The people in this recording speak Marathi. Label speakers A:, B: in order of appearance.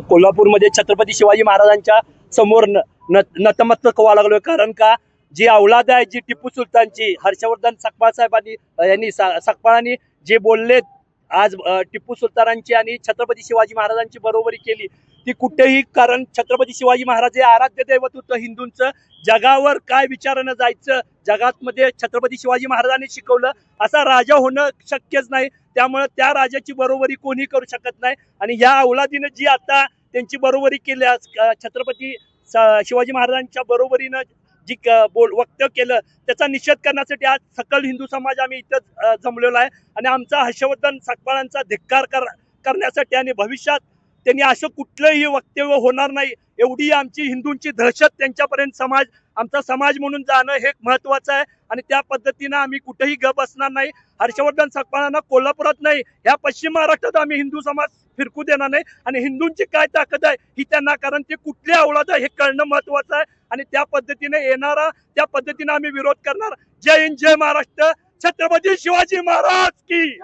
A: कोल्हापूरमध्ये छत्रपती शिवाजी महाराजांच्या समोर न न- नतमस्तक व्हावं लागलोय. कारण का जी अवलाद आहे जी टिपू सुलतानची हर्षवर्धन सकपाळ साहेबांनी यांनी सा- सकपाळांनी जे बोलले आज टिप्पू टिपू सुलतानांची आणि छत्रपती शिवाजी महाराजांची बरोबरी केली. ती कुठेही कारण छत्रपती शिवाजी महाराज हे आराध्य दैवत होतं. हिंदूंचं जगावर काय विचारानं जायचं जगात मध्ये छत्रपती शिवाजी महाराजांनी शिकवलं असा राजा होणं शक्यच नाही. त्यामुळे त्या राजाची बरोबरी कोणी करू शकत नाही. आणि या औलादीनं जी आता त्यांची बरोबरी केली छत्रपती शिवाजी महाराजांच्या बरोबरीनं जी क- बोल वक्तव्य केलं त्याचा निषेध करण्यासाठी आज सकल हिंदू समाज आम्ही इथं जमलेलो आहे. आणि आमचा हर्षवर्धन सकपाळांचा धिक्कार कर करण्यासाठी आणि भविष्यात त्यांनी असं कुठलंही वक्तव्य होणार नाही. एवढी आमची हिंदूंची दहशत त्यांच्यापर्यंत समाज आमचा समाज म्हणून जाणं हे महत्वाचं आहे. आणि त्या पद्धतीनं आम्ही कुठेही गप असणार नाही. हर्षवर्धन सकपाळांना कोल्हापुरात नाही. ह्या पश्चिम महाराष्ट्रात आम्ही हिंदू समाज फिरकू देणार नाही. आणि हिंदूंची काय ताकद आहे ही त्यांना कारण ते कुठले अवलाद आहे हे कळणं महत्वाचं आहे. आणि त्या पद्धतीने येणारा त्या पद्धतीने आम्ही विरोध करणार. जय हिंद जय महाराष्ट्र. छत्रपती शिवाजी महाराज की